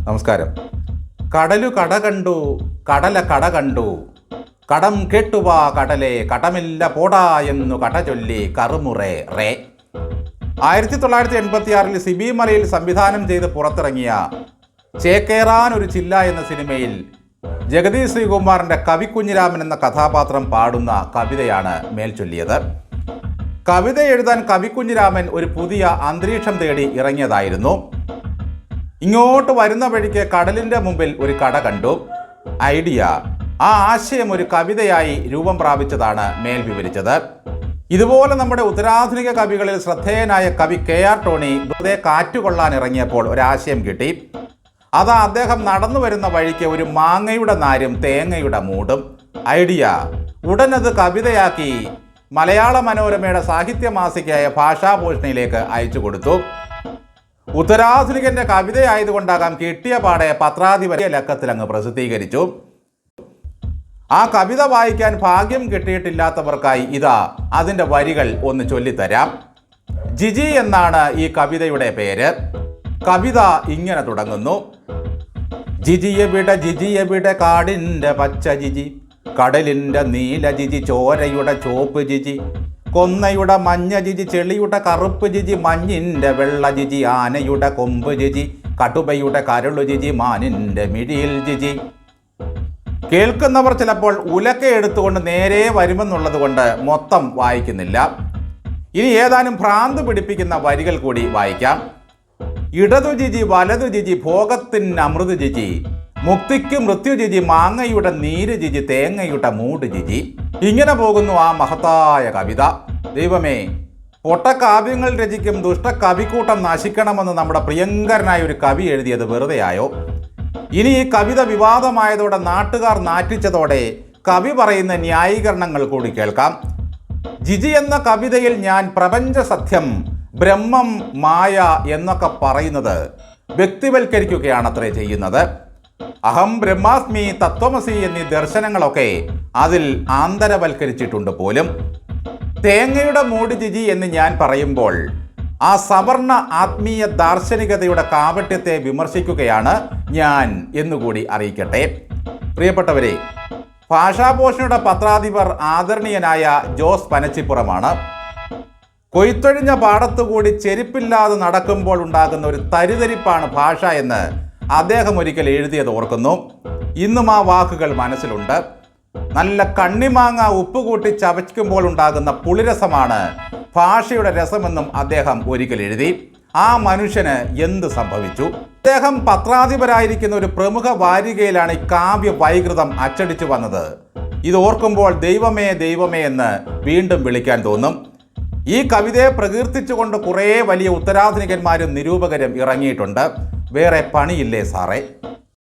നമസ്കാരം. കടലു കട കണ്ടു കടല കട കണ്ടു. കടം കെട്ടുവാ കടലെ കടമില്ല പോടാ എന്നു കട ചൊല്ലി കറുമുറേ റേ. ആയിരത്തി തൊള്ളായിരത്തി എൺപത്തിയാറിൽ സിബി മലയിൽ സംവിധാനം ചെയ്ത് പുറത്തിറങ്ങിയ ചേക്കേറാൻ ഒരു ചില്ല എന്ന സിനിമയിൽ ജഗദീഷ് ശ്രീകുമാറിന്റെ കവിക്കുഞ്ഞിരാമൻ എന്ന കഥാപാത്രം പാടുന്ന കവിതയാണ് മേൽച്ചൊല്ലിയത് കവിത എഴുതാൻ കവിക്കുഞ്ഞിരാമൻ ഒരു പുതിയ അന്തരീക്ഷം തേടി ഇറങ്ങിയതായിരുന്നു. ഇങ്ങോട്ട് വരുന്ന വഴിക്ക് കടലിന്റെ മുമ്പിൽ ഒരു കട കണ്ടു. ഐഡിയ ആ ആശയം ഒരു കവിതയായി രൂപം പ്രാപിച്ചതാണ് മേൽ വിവരിച്ചത്. ഇതുപോലെ നമ്മുടെ ഉത്തരാധുനിക കവികളിൽ ശ്രദ്ധേയനായ കവി കെ ആർ ടോണി വെറുതെ കാറ്റുകൊള്ളാൻ ഇറങ്ങിയപ്പോൾ ഒരാശയം കിട്ടി. അതാ അദ്ദേഹം നടന്നു വരുന്ന വഴിക്ക് ഒരു മാങ്ങയുടെ നാരും തേങ്ങയുടെ മൂടും. ഐഡിയ ഉടനത് കവിതയാക്കി മലയാള മനോരമയുടെ സാഹിത്യ മാസികയായ ഭാഷാഭൂഷണിയിലേക്ക് അയച്ചു കൊടുത്തു. ഉത്തരാധുനികന്റെ കവിതയായതുകൊണ്ടാകാം കിട്ടിയ പാടെ പത്രാധിപര്യ ലക്കത്തിൽ അങ്ങ് പ്രസിദ്ധീകരിച്ചു. ആ കവിത വായിക്കാൻ ഭാഗ്യം കിട്ടിയിട്ടില്ലാത്തവർക്കായി ഇതാ അതിന്റെ വരികൾ ഒന്ന് ചൊല്ലിത്തരാം. ജിജി എന്നാണ് ഈ കവിതയുടെ പേര്. കവിത ഇങ്ങനെ തുടങ്ങുന്നു. ജിജി എവിടെ ജിജി എവിടെ കാടിന്റെ പച്ച ജിജി കടലിന്റെ നീല ജിജി ചോരയുടെ ചോപ്പ് ജിജി കൊന്നയുടെ മഞ്ഞ ജിജി ചെളിയുടെ കറുപ്പ് ജിജി മഞ്ഞിന്റെ വെള്ള ജിജി ആനയുടെ കൊമ്പ് ജിജി കടുവയുടെ കരളു ജിജി മാനിന്റെ മിഴിയിൽ ജിജി. കേൾക്കുന്നവർ ചിലപ്പോൾ ഉലക്ക എടുത്തുകൊണ്ട് നേരെ വരുമെന്നുള്ളത് കൊണ്ട് മൊത്തം വായിക്കുന്നില്ല. ഇനി ഏതാനും ഭ്രാന്ത് പിടിപ്പിക്കുന്ന വരികൾ കൂടി വായിക്കാം. ഇടതു ജിജി വലതു ജിജി ഭോഗത്തിന് അമൃത് ജിജി മുക്തിക്ക് മൃത്യു ജിജി മാങ്ങയുടെ നീര് ജിജി തേങ്ങയുടെ മൂട് ജിജി. ഇങ്ങനെ പോകുന്നു ആ മഹത്തായ കവിത. ദൈവമേ പൊട്ടക്കാവ്യങ്ങൾ രചിക്കും ദുഷ്ടകവിക്കൂട്ടം നശിക്കണമെന്ന് നമ്മുടെ പ്രിയങ്കരനായ ഒരു കവി എഴുതിയത് വെറുതെയായോ ഇനി ഈ കവിത വിവാദമായതോടെ നാട്ടുകാർ നാറ്റിച്ചതോടെ കവി പറയുന്ന ന്യായീകരണങ്ങൾ കൂടി കേൾക്കാം. ജിജി എന്ന കവിതയിൽ ഞാൻ പ്രപഞ്ച സത്യം ബ്രഹ്മം മായ എന്നൊക്കെ പറയുന്നത് വ്യക്തിവൽക്കരിക്കുകയാണത്രേ ചെയ്യുന്നത്. അഹം ബ്രഹ്മാസ്മി തത്വമസി എന്നീ ദർശനങ്ങളൊക്കെ അതിൽ ആന്തരവൽക്കരിച്ചിട്ടുണ്ട് പോലും. തേങ്ങയുടെ മൂട് ജിജി എന്ന് ഞാൻ പറയുമ്പോൾ ആ സവർണ ആത്മീയ ദാർശനികതയുടെ കാപട്യത്തെ വിമർശിക്കുകയാണ് ഞാൻ എന്നുകൂടി അറിയിക്കട്ടെ. പ്രിയപ്പെട്ടവരെ ഭാഷാഭൂഷണിയുടെ പത്രാധിപർ ആദരണീയനായ ജോസ് പനച്ചിപ്പുറമാണ്. കൊയ്ത്തൊഴിഞ്ഞ പാടത്തുകൂടി ചെരുപ്പില്ലാതെ നടക്കുമ്പോൾ ഉണ്ടാകുന്ന ഒരു തരിതരിപ്പാണ് ഭാഷ എന്ന് അദ്ദേഹം ഒരിക്കൽ എഴുതിയത് ഓർക്കുന്നു. ഇന്നും ആ വാക്കുകൾ മനസ്സിലുണ്ട്. നല്ല കണ്ണിമാങ്ങ ഉപ്പ് കൂട്ടി ചവയ്ക്കുമ്പോൾ ഉണ്ടാകുന്ന പുളിരസമാണ്. ഭാഷയുടെ രസമെന്നും അദ്ദേഹം ഒരിക്കൽ എഴുതി. ആ മനുഷ്യന് എന്ത് സംഭവിച്ചു? അദ്ദേഹം പത്രാധിപരായിരിക്കുന്ന ഒരു പ്രമുഖ വാരികയിലാണ് ഈ കാവ്യ വൈകൃതം അച്ചടിച്ചു വന്നത്. ഇത് ഓർക്കുമ്പോൾ ദൈവമേ ദൈവമേ എന്ന് വീണ്ടും വിളിക്കാൻ തോന്നും. ഈ കവിതയെ പ്രകീർത്തിച്ചുകൊണ്ട് കുറേ വലിയ ഉത്തരാധുനികന്മാരും നിരൂപകരും ഇറങ്ങിയിട്ടുണ്ട്. വേറെ പണിയില്ലേ സാറേ?